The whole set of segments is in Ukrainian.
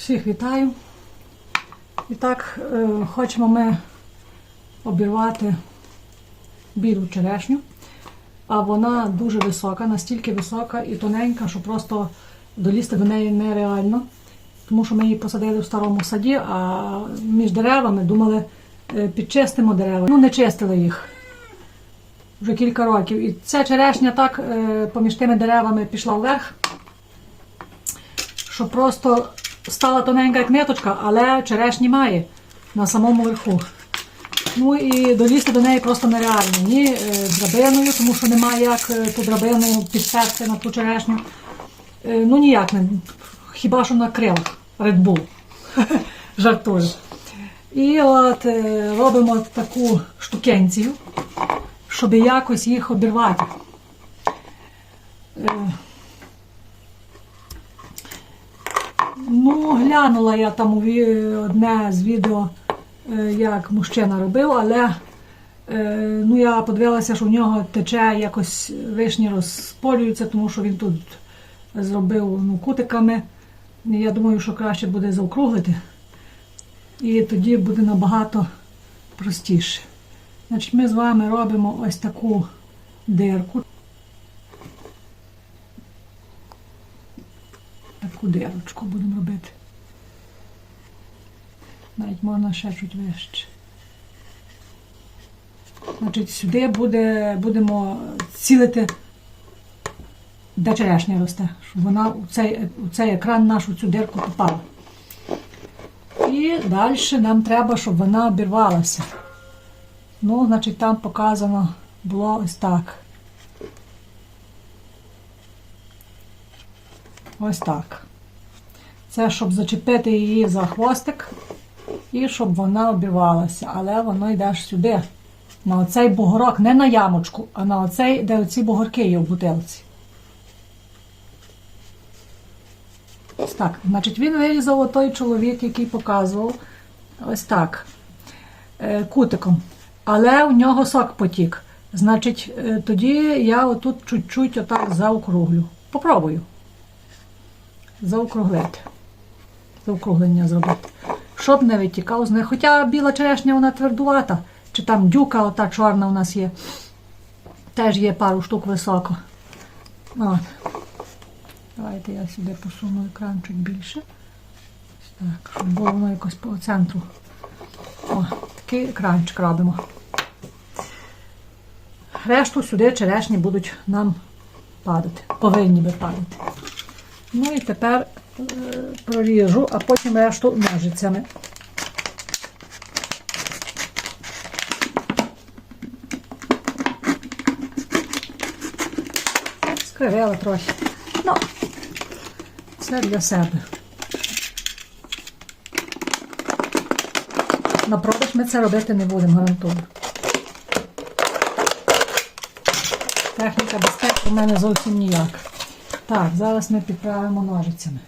Всіх вітаю. І так, е, хочемо ми обірвати білу черешню, а вона дуже висока, настільки висока і тоненька, що просто долізти до неї нереально. Тому що ми її посадили в старому саді, а між деревами думали, е, підчистимо дерева. Ну, не чистили їх вже кілька років. І ця черешня так е, поміж тими деревами пішла вверх, що просто стала тоненька як ниточка, але черешні має на самому верху. Ну і долізти до неї просто нереально. Ні драбиною, тому що немає як ту драбину підсерти на ту черешню. Ну ніяк не. Хіба що на крилах Red Bull. Жартую. І от робимо таку штукенцію, щоб якось їх обірвати. Е, Ну, глянула я там одне з відео, е, як мужчина робив, але е, ну, я подивилася, що в нього тече якось вишні розполюються, тому що він тут зробив ну, кутиками. Я думаю, що краще буде заокруглити. І тоді буде набагато простіше. Значить, ми з вами робимо ось таку дирку. Таку дирочку будемо робити. Навіть можна ще чуть вище. Значить, сюди буде, будемо цілити, де черешня росте, щоб вона у цей, у цей екран нашу цю дирку попала. І далі нам треба, щоб вона обірвалася. Ну, значить, там показано було ось так. Ось так. Це щоб зачепити її за хвостик і щоб вона обірвалася. Але воно йде аж сюди. На оцей бугорок, не на ямочку, а на оцей, де оці бугорки є в бутилці. Ось так. Значить, він вирізав отой чоловік, який показував. Ось так. Е, Кутиком. Але у нього сок потік. Значить, е, тоді я отут чуть-чуть отак заокруглю. Попробую заокруглити. Заокруглення зробити. Щоб не витікав з них. Хоча біла черешня вона твердувата. Чи там дюка, ота чорна у нас є. Теж є пару штук високо. От. Давайте я сюди посуну екран чуть більше. Так, щоб було воно якось по центру. О, такий екранчик робимо. Решту сюди черешні будуть нам падати. Повинні би падати. Ну і тепер е, проріжу, а потім решту ножицями. Скривила трохи. Ну, це для себе. На продаж ми це робити не будемо, гарантую. Техніка безпеки у мене зовсім ніяка. Так, зараз ми підправимо ножицями.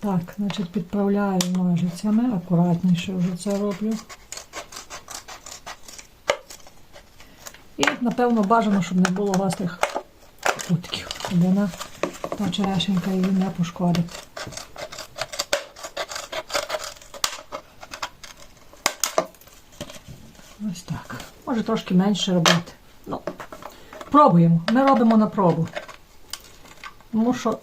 Так, значить, підправляю ножицями, акуратніше вже це роблю. І, напевно, бажано, щоб не було гострих кутків, вона та черешенька її не пошкодить. Ось так. Може трошки менше робити. Пробуємо. Ми робимо на пробу. Тому що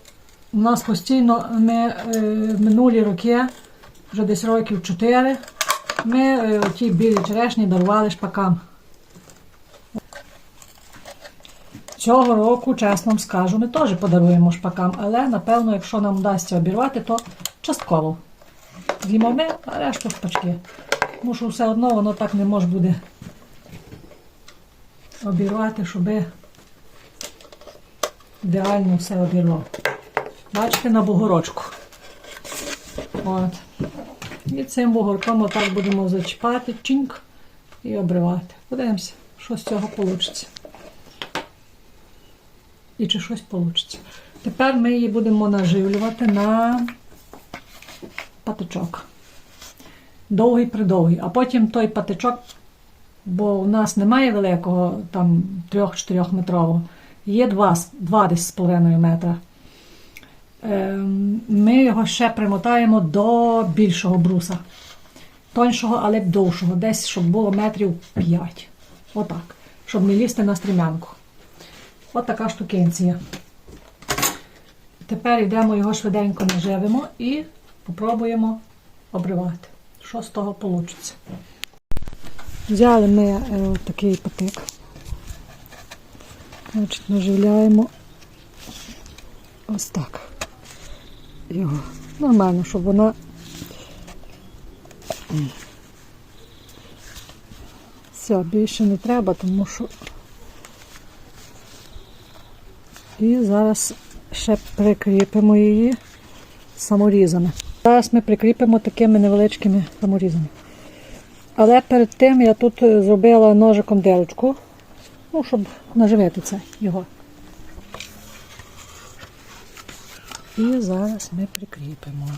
у нас постійно ми е, минулі роки, вже десь років 4, ми е, ті білі черешні дарували шпакам. Цього року, чесно вам скажу, ми теж подаруємо шпакам, але напевно, якщо нам вдасться обірвати, то частково. З'їмо ми, а решту шпачки. Тому що все одно воно так не може буде обірвати, щоби ідеально все обірвав. Бачите на бугорочку. От. І цим бугорком отак будемо зачіпати, чинк і обривати. Подивимося, що з цього вийде. І чи щось вийде. Тепер ми її будемо наживлювати на патичок. Довгий придовгий. А потім той патичок, бо у нас немає великого, там 3-4 метрового, є 2, 2 десь з половиною метра. ем, ми його ще примотаємо до більшого бруса. Тоншого, але довшого, десь, щоб було метрів 5. Отак. Щоб не лізти на стрімянку. От така штукенція. Тепер йдемо його швиденько наживимо і попробуємо обривати. Що з того вийде. Взяли ми е, такий патик. Значить, наживляємо ось так. Його. Нормально, щоб вона. Все, більше не треба, тому що. І зараз ще прикріпимо її саморізами. Зараз ми прикріпимо такими невеличкими саморізами. Але перед тим я тут зробила ножиком дирочку, ну, щоб наживити це його. І зараз ми прикріпимо.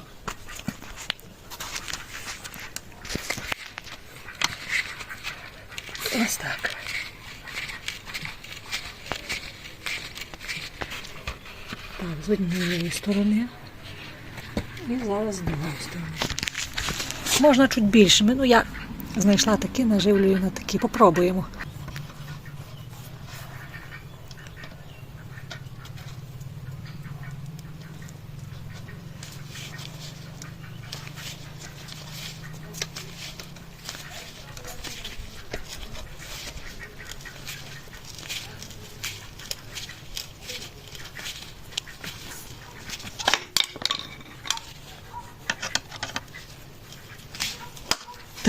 Ось так. Так, з однієї сторони. І зараз з другої сторони. Можна чуть більшими. Ну, я знайшла такі, наживлюю на такі. Попробуємо.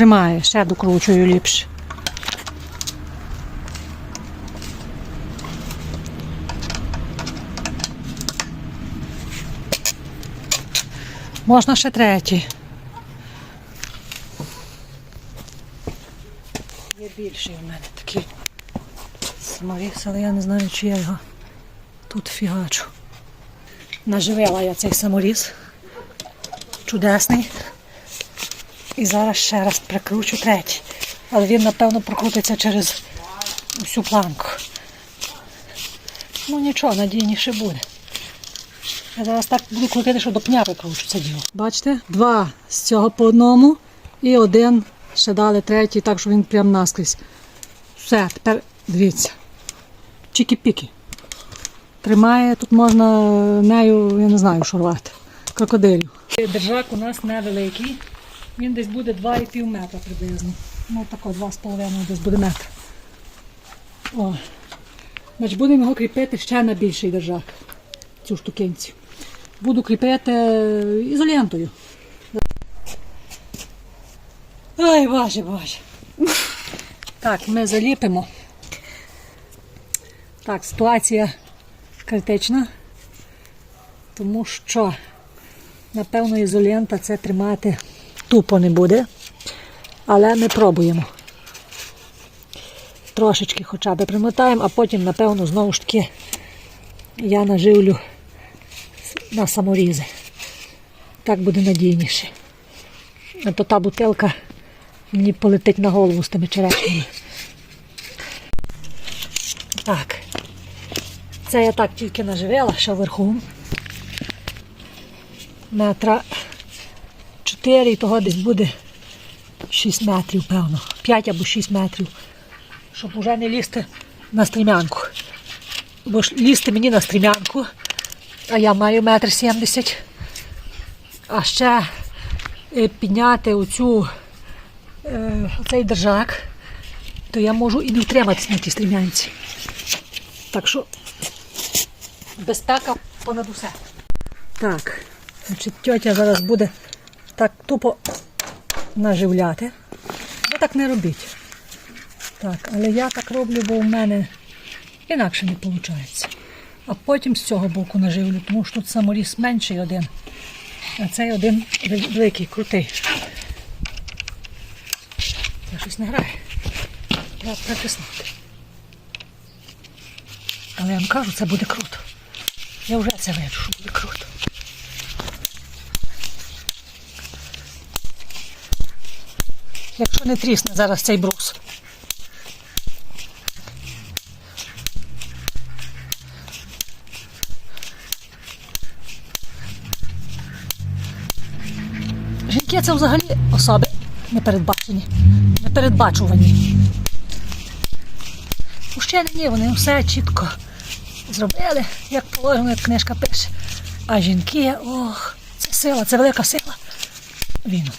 Тримає, ще докручую ліпше. Можна ще третій. Є більший у мене такий саморіз, але я не знаю, чи я його тут фігачу. Наживила я цей саморіз. Чудесний. І зараз ще раз прикручу третій. Але він, напевно, прокрутиться через всю планку. Ну нічого, надійніше буде. Я зараз так буду крутити, що до пня прикручу це діло. Бачите, два з цього по одному і один ще дали третій, так що він прям наскрізь. Все, тепер дивіться. Чікі-піки. Тримає, тут можна нею, я не знаю, що рвати. Крокодилю. Держак у нас невеликий. Він десь буде 2,5 метра приблизно. Ну тако 2,5 десь буде метр. О. Значить, будемо його кріпити ще на більший держак. Цю штукенцю. Буду кріпити ізолентою. Ай, боже, боже. Так, ми заліпимо. Так, ситуація критична, тому що, напевно, ізолента це тримати тупо не буде, але ми пробуємо. Трошечки хоча б примотаємо, а потім, напевно, знову ж таки я наживлю на саморізи. Так буде надійніше. А то та бутилка мені полетить на голову з тими черешнями. Так. Це я так тільки наживила, що вверху. Метра 4 і того десь буде 6 метрів, певно. 5 або 6 метрів. Щоб уже не лізти на стрімянку. Бо ж лізти мені на стрімянку, а я маю метр сімдесят. А ще е, підняти оцю, е, оцей держак, то я можу і не втриматися на тій стрімянці. Так що безпека понад усе. Так, значить, тьотя зараз буде так тупо наживляти. Ви так не робіть. Так, але я так роблю, бо у мене інакше не виходить. А потім з цього боку наживлю, тому що тут саморіз менший один, а цей один великий, крутий. Я щось не грає. Треба притиснути. Але я вам кажу, це буде круто. Я вже це бачу, що буде круто. якщо не трісне зараз цей брус. Жінки це взагалі особи непередбачені, непередбачувані. Ще не ні, вони все чітко зробили, як положено, як книжка пише. А жінки, ох, це сила, це велика сила. Він.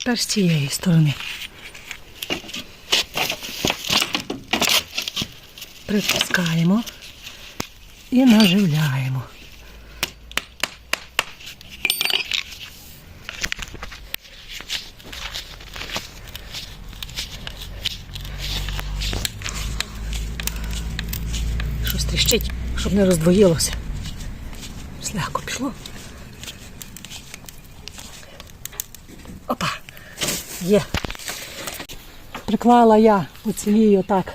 А тепер з цієї сторони. Притискаємо і наживляємо. Щось тріщить, щоб не роздвоїлося. Легко пішло. Є. Приклала я по цілій отак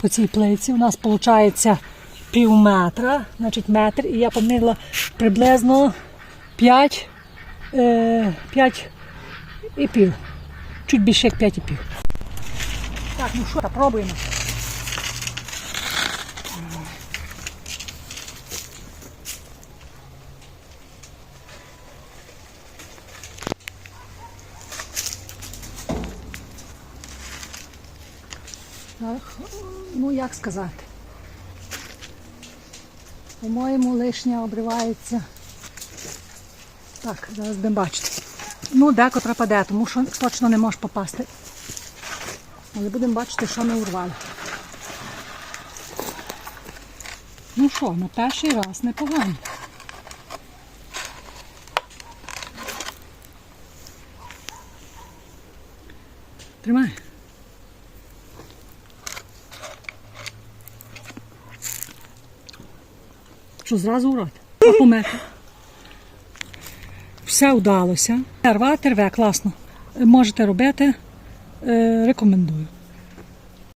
по цій плиці. У нас виходить пів метра, значить метр, і я помірила приблизно 5, е, 5 і пів. Чуть більше як 5 і пів. Так, ну що, пробуємо. Ну як сказати. По-моєму, лишня обривається. Так, зараз будемо бачити. Ну, декотра паде, тому що точно не може попасти. Але будемо бачити, що ми урвали. Ну що, на перший раз непогано. Тримай. Що зразу урвати? А помити. Все вдалося. Рвати рве, класно. Можете робити. Е, Рекомендую.